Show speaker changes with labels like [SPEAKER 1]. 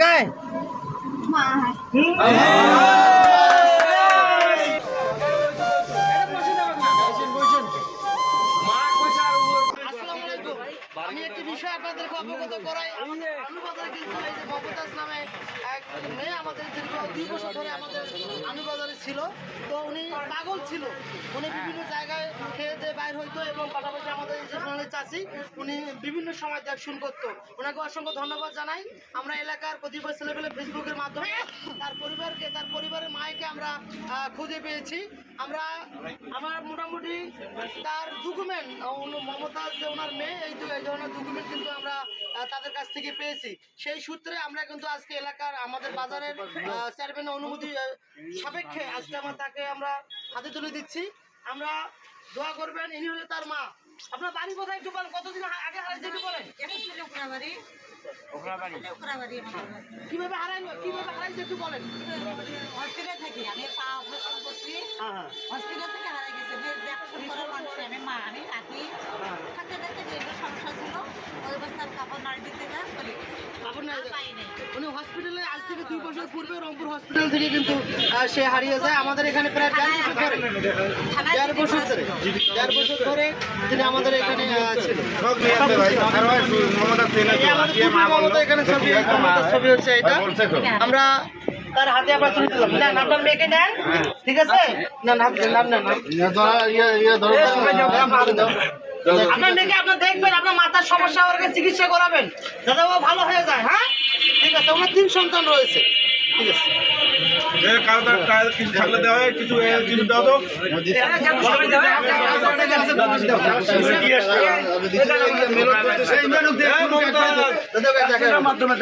[SPEAKER 1] গায়। আমি একটি বিষয় আপনাদেরকে অবগত আমাদের দীর্ঘ ছিল। তো উনি পাগল ছিল। উনি বিভিন্ন জায়গায় খেয়ে হইতো এবং পাশাপাশি আমাদের যে চাষি উনি বিভিন্ন সময় দেখশুন করতো। ওনাকে অসংখ্য ধন্যবাদ জানাই। আমরা এলাকার কতিপয় ছেলেপেলে ফেসবুকের মাধ্যমে তার পরিবারকে, তার পরিবারের মায়েকে আমরা খুঁজে পেয়েছি। আমরা, আমার মোটামুটি তার ডকুমেন্ট মমতাজ যে ওনার মেয়ে, এই এই ধরনের ডকুমেন্ট কিন্তু আমরা তাদের কাছ থেকে পেয়েছি। সেই সূত্রে আমরা কিন্তু আজকে এলাকার আমাদের বাজারের চেয়ারম্যানের অনুমতি সাপেক্ষে আজকে আমরা তাকে আমরা হাতে তুলে দিচ্ছি। আমরা দোয়া করবেন ইনি হলে তার মা। আপনার বাড়ি কোথায় একটু বলেন কতদিন আগে হারাইছে একটু বলেন। কীভাবে হারাইলো কীভাবে হারাইছে একটু বলেন।
[SPEAKER 2] হসপিটাল থাকি আমি পা অপারেশন করছি।
[SPEAKER 1] হ্যাঁ হ্যাঁ।
[SPEAKER 2] হসপিটাল থেকে হারিয়ে গেছে। যে দেখাশোনা করার মানুষ আমি মা আমি রাখি থাকতে থাকতে যে সমস্যা ছিল। ওই অবস্থার কাপড় নাড়ি
[SPEAKER 1] উনি হসপিটালে আজ থেকে দুই বছর পূর্বে রংপুর হসপিটাল থেকে কিন্তু সে হারিয়ে যায়। আমাদের এখানে প্রায় দেড় বছর ধরে। দেড় বছর ধরে। দেড় বছর ধরে তিনি আমাদের এখানে ছিল মমতা এখানে ছবি ছবি হচ্ছে এটা। আমরা তার হাতে আবার তুলে দিলাম নেন আপনার মেয়েকে নেন। ঠিক আছে? না না নাম নেন। আপনার মেয়েকে আপনার দেখবেন আপনার মাথার সমস্যা ওর চিকিৎসা করাবেন যাতে ও ভালো হয়ে যায় হ্যাঁ ঠিক আছে ওনার তিন সন্তান রয়েছে ঠিক আছে
[SPEAKER 3] হয়
[SPEAKER 1] মাধ্যমে